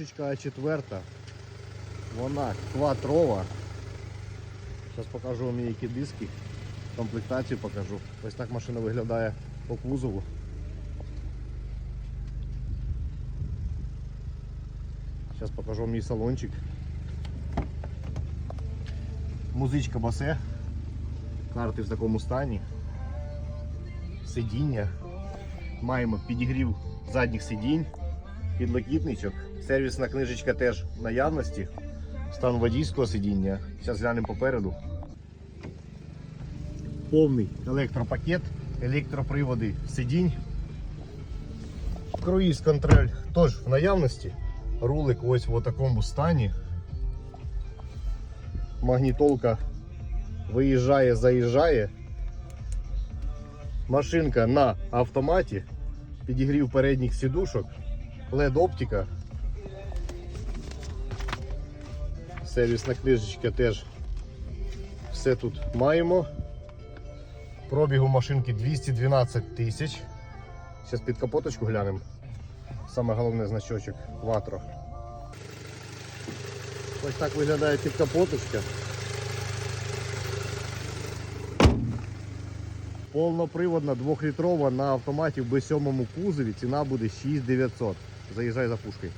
Катушечка А4. Вона квадрова. Зараз покажу вам які диски. Комплектацію покажу. Ось так машина виглядає по кузову. Зараз покажу вам її салончик. Музичка басе. Карти в такому стані. Сидіння. Маємо підігрів задніх сидінь, підлокітничок. Сервісна книжечка теж в наявності. Стан водійського сидіння. Зараз глянемо попереду. Повний електропакет, електроприводи сидінь. Круїз контроль теж в наявності. Рулик ось в такому стані. Магнітолка виїжджає, заїжджає. Машинка на автоматі. Підігрів передніх сідушок. LED оптика. Сервісна книжечка теж все тут маємо. Пробігу машинки 212 тисяч. Зараз під капоточку глянемо. Саме головне значочок Quattro. Ось так виглядає під капоточка. Повноприводна, двохлітрова на автоматі в B7 кузові. Ціна буде 6900. Заїжджай за пушкою.